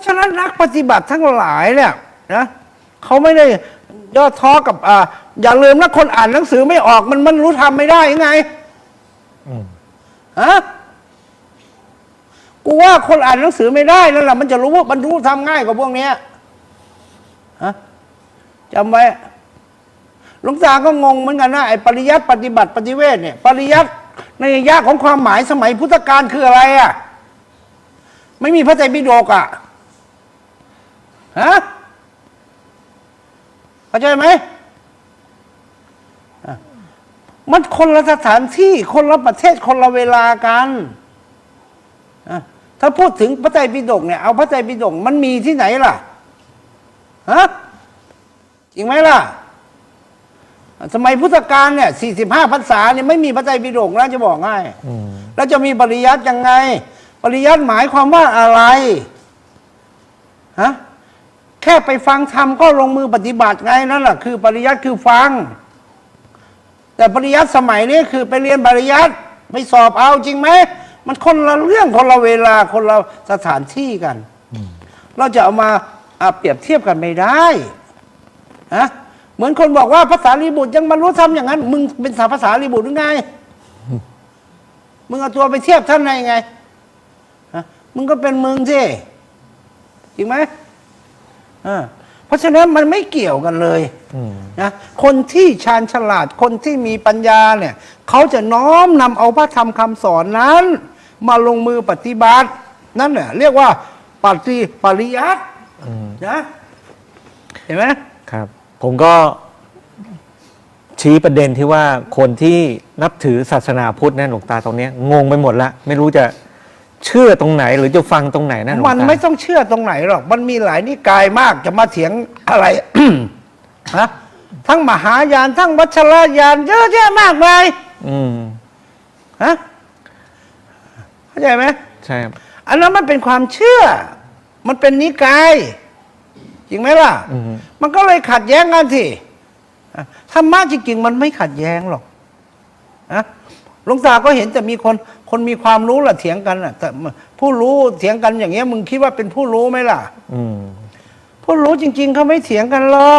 ะฉะนั้นนักปฏิบัติทั้งหลายเนี่ยนะเขาไม่ได้ย่อท้อกับอ่าอย่าลืมนะคนอ่านหนังสือไม่ออกมันมันรู้ทำไม่ได้ยังไงอืมฮะกูว่าคนอ่านหนังสือไม่ได้นั่นแหละมันจะรู้ว่ามันรู้ทำง่ายกว่าพวกเนี้ยฮะจำไว้หลวงตาก็งงเหมือนกันนะไอ้ปริยัติปฏิบัติปฏิเวทเนี่ย ปริยัติในยยะของความหมายสมัยพุทธกาลคืออะไรอะ ไม่มีพระไตรปิฎกอะ ฮะเข้าใจไหมอะมันคนละสถานที่คนละประเทศคนละเวลากันอะถ้าพูดถึงพระไตรปิฎกเนี่ยเอาพระไตรปิฎกมันมีที่ไหนล่ะฮะจริงไหมล่ะ สมัยพุทธกาลเนี่ยสี่สิบห้าพรรษาเนี่ยไม่มีพระไตรปิฎกนะจะบอกง่ายอืมแล้วจะมีปริยัติยังไง ปริยัติหมายความว่าอะไรฮะ แค่ไปฟังธรรมก็ลงมือปฏิบัติไงนั่นแหละคือปริยัติคือฟัง แต่ปริยัติสมัยนี้คือไปเรียนปริยัติไปสอบเอาจริงไหมมันคนละเรื่องคนละเวลาคนละสถานที่กัน เราจะเอามาเปรียบเทียบกันไม่ได้ฮะเหมือนคนบอกว่าภาษาลีบุตรยังบรรลุธรรมอย่างนั้น มึงเป็นสาภาษาลีบุตรหรือไง มึงเอาตัวไปเทียบท่านได้ไงฮะมึงก็เป็นมึงสิจริงไหม อ่าเพราะฉะนั้นมันไม่เกี่ยวกันเลยอืมนะคนที่ชาญฉลาดคนที่มีปัญญาเนี่ยเขาจะน้อมนำเอาพระธรรมคำสอนนั้น มาลงมือปฏิบัติ นั่นแหละเรียกว่าปฏิปริยัติอืมนะเห็นไหมครับ ผมก็ชี้ประเด็นที่ว่าคนที่นับถือศาสนาพุทธนะหลวงตาตรงเนี้ยงงไปหมดละไม่รู้จะ เชื่อตรงไหนหรือจะฟังตรงไหนนะหลวงตามันไม่ต้องเชื่อตรงไหนหรอก มันมีหลายนิกายมากจะมาเถียงอะไร ฮะทั้งมหายานทั้งวัชรยานเยอะแยะมากมายอืมฮะเข้าใจไหมใช่ครับอันนั้นมันเป็นความเชื่อ มันเป็นนิกายจริงไหมล่ะ อืมมันก็เลยขัดแย้งกันที่ธรรมะจริงๆมันไม่ขัดแย้งหรอกนะหลวงตาก็เห็นแต่มีคน คนมีความรู้ละเถียงกันน่ะแต่ผู้รู้เถียงกันอย่างเงี้ยมึงคิดว่าเป็นผู้รู้ไหมล่ะอืมผู้รู้จริงๆเขาไม่เถียงกันหรอก